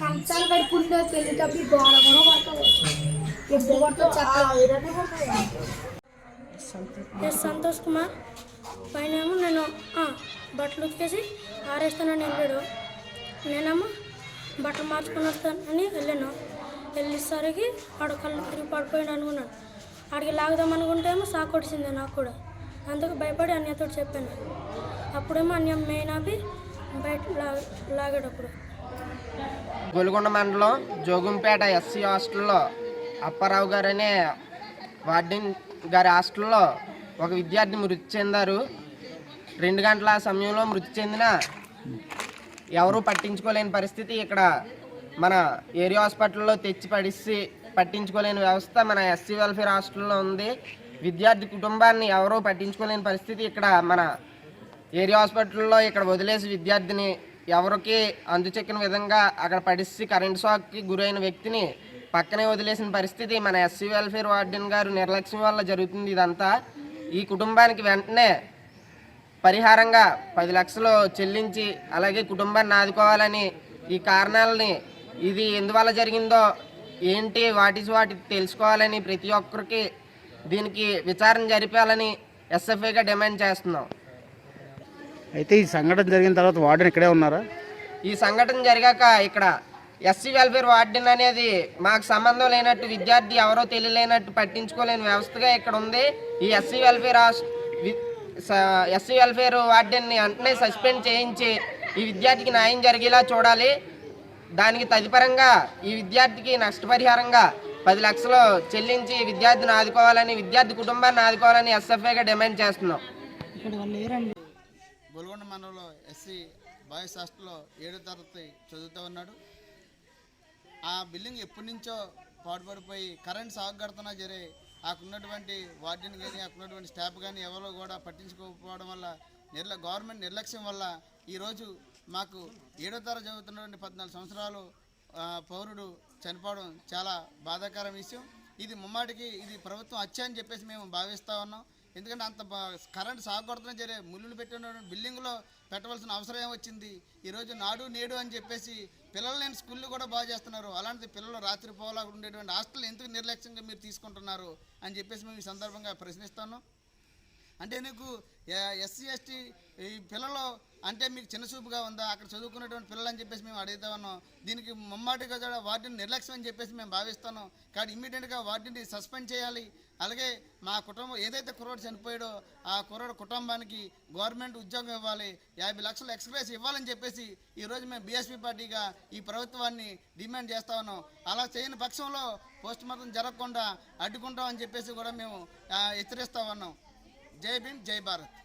కంచాలు వెళ్ళేటప్పుడు గోడ కూడా పడుతుంది ఎప్పుడు పడుతుంది ఎస్ సంతోష్ కుమార్. పైన ఏమో నేను బట్టలు ఉతికేసి ఆరేస్తానని వెళ్ళాడు. నేనేమో బట్టలు మార్చుకొని వస్తానని వెళ్ళాను. వెళ్ళేసరికి ఆడ కళ్ళు తిరిగి పడిపోయాడు అనుకున్నాను. ఆడికి లాగుదాం అనుకుంటే ఏమో సాకు నాకు కూడా. అందుకు భయపడి అన్యతో చెప్పాను. అప్పుడేమో అన్య మెయిన్ ఆపి బయట లా గొలుగొండ మండలం జోగుంపేట ఎస్సీ హాస్టల్లో అప్పారావు గారు అనే వార్డెన్ గారి హాస్టల్లో ఒక విద్యార్థి మృతి చెందారు. రెండు గంటల సమయంలో మృతి చెందిన ఎవరూ పట్టించుకోలేని పరిస్థితి ఇక్కడ మన ఏరియా హాస్పిటల్లో తెచ్చి పడిసి పట్టించుకోలేని వ్యవస్థ మన ఎస్సీ వెల్ఫేర్ హాస్టల్లో ఉంది. విద్యార్థి కుటుంబాన్ని ఎవరూ పట్టించుకోలేని పరిస్థితి ఇక్కడ మన ఏరియా హాస్పిటల్లో ఇక్కడ వదిలేసి విద్యార్థిని ఎవరికి అందుచెక్కిన విధంగా అక్కడ పడిసి కరెంట్ షాక్కి గురైన వ్యక్తిని పక్కనే వదిలేసిన పరిస్థితి మన ఎస్సీ వెల్ఫేర్ వార్డెన్ గారు నిర్లక్ష్యం వల్ల జరుగుతుంది ఇదంతా. ఈ కుటుంబానికి వెంటనే పరిహారంగా పది లక్షలు చెల్లించి అలాగే కుటుంబాన్ని ఆదుకోవాలని ఈ కారణాలని ఇది ఎందువల్ల జరిగిందో ఏంటి వాటి వాటి తెలుసుకోవాలని ప్రతి ఒక్కరికి దీనికి విచారణ జరిపాలని ఎస్ఎఫ్ఐగా డిమాండ్ చేస్తున్నాం. అయితే ఈ సంఘటన జరిగిన తర్వాత వార్డెన్ ఇక్కడే ఉన్నారా? ఈ సంఘటన జరిగాక ఇక్కడ ఎస్సీ వెల్ఫేర్ వార్డెన్ అనేది మాకు సంబంధం లేనట్టు విద్యార్థి ఎవరో తెలియలేనట్టు పట్టించుకోలేని వ్యవస్థగా ఇక్కడ ఉంది. ఈ ఎస్సీ వెల్ఫేర్ ఎస్సీ వెల్ఫేర్ వార్డెన్ని వెంటనే సస్పెండ్ చేయించి ఈ విద్యార్థికి న్యాయం జరిగేలా చూడాలి. దానికి తదుపరంగా ఈ విద్యార్థికి నష్టపరిహారంగా పది లక్షలు చెల్లించి విద్యార్థిని ఆదుకోవాలని విద్యార్థి కుటుంబాన్ని ఆదుకోవాలని ఎస్ఎఫ్ఐగా డిమాండ్ చేస్తున్నాం. గోల్కొండ మండలంలో ఎస్సీ బాయ్స్ హాస్టల్లో ఏడో తరగతి చదువుతూ ఉన్నాడు. ఆ బిల్డింగ్ ఎప్పటి నుంచో పాడుపడిపోయి కరెంట్ సాగు కడుతున్నా జరే అక్కడున్నటువంటి వార్డెన్ కానీ అక్కడున్నటువంటి స్టాఫ్ కానీ ఎవరో కూడా పట్టించుకోకపోవడం వల్ల నిర్ల గవర్నమెంట్ నిర్లక్ష్యం వల్ల ఈరోజు మాకు ఏడో తరగతి చదువుతున్నటువంటి పద్నాలుగు సంవత్సరాలు పౌరుడు చనిపోవడం చాలా బాధాకర విషయం. ఇది ముమ్మాటికి ఇది ప్రభుత్వం హత్య అని చెప్పేసి మేము భావిస్తూ ఉన్నాం. ఎందుకంటే అంత బా- కరెంట్ సాగొడుతున్న జరే ముళ్ళులు పెట్టిన బిల్డింగ్లో పెట్టవలసిన అవసరం ఏమొచ్చింది ఈరోజు నాడు నేడు అని చెప్పేసి పిల్లలు లేని స్కూళ్ళు కూడా బాగా చేస్తున్నారు. అలాంటి పిల్లలు రాత్రి పోలా ఉండేటువంటి హాస్టల్ ఎందుకు నిర్లక్ష్యంగా మీరు తీసుకుంటున్నారు? అని చెప్పేసి మేము ఈ సందర్భంగా ప్రశ్నిస్తాను అంటే నీకు ఎస్సీ ఎస్టీ ఈ పిల్లలు అంటే మీకు చిన్న చూపుగా ఉందా? అక్కడ చదువుకున్నటువంటి పిల్లలు అని చెప్పేసి మేము అడుగుతా ఉన్నాం దీనికి ముమ్మాటిగా కూడా వార్డుని నిర్లక్ష్యం అని చెప్పేసి మేము భావిస్తున్నాం కాబట్టి ఇమ్మీడియట్గా వార్డుని సస్పెండ్ చేయాలి. అలాగే మా కుటుంబం ఏదైతే కుర్రోడు చనిపోయాడో ఆ కుర్రోడు కుటుంబానికి గవర్నమెంట్ ఉద్యోగం ఇవ్వాలి. యాభై లక్షలు ఎక్స్ప్రెస్ ఇవ్వాలని చెప్పేసి ఈరోజు మేము బీఎస్పీ పార్టీగా ఈ ప్రభుత్వాన్ని డిమాండ్ చేస్తా ఉన్నాం. అలా చేయని పక్షంలో పోస్ట్ మార్టం జరగకుండా అడ్డుకుంటామని చెప్పేసి కూడా మేము హెచ్చరిస్తా ఉన్నాం. జై భీమ్ జై భారత్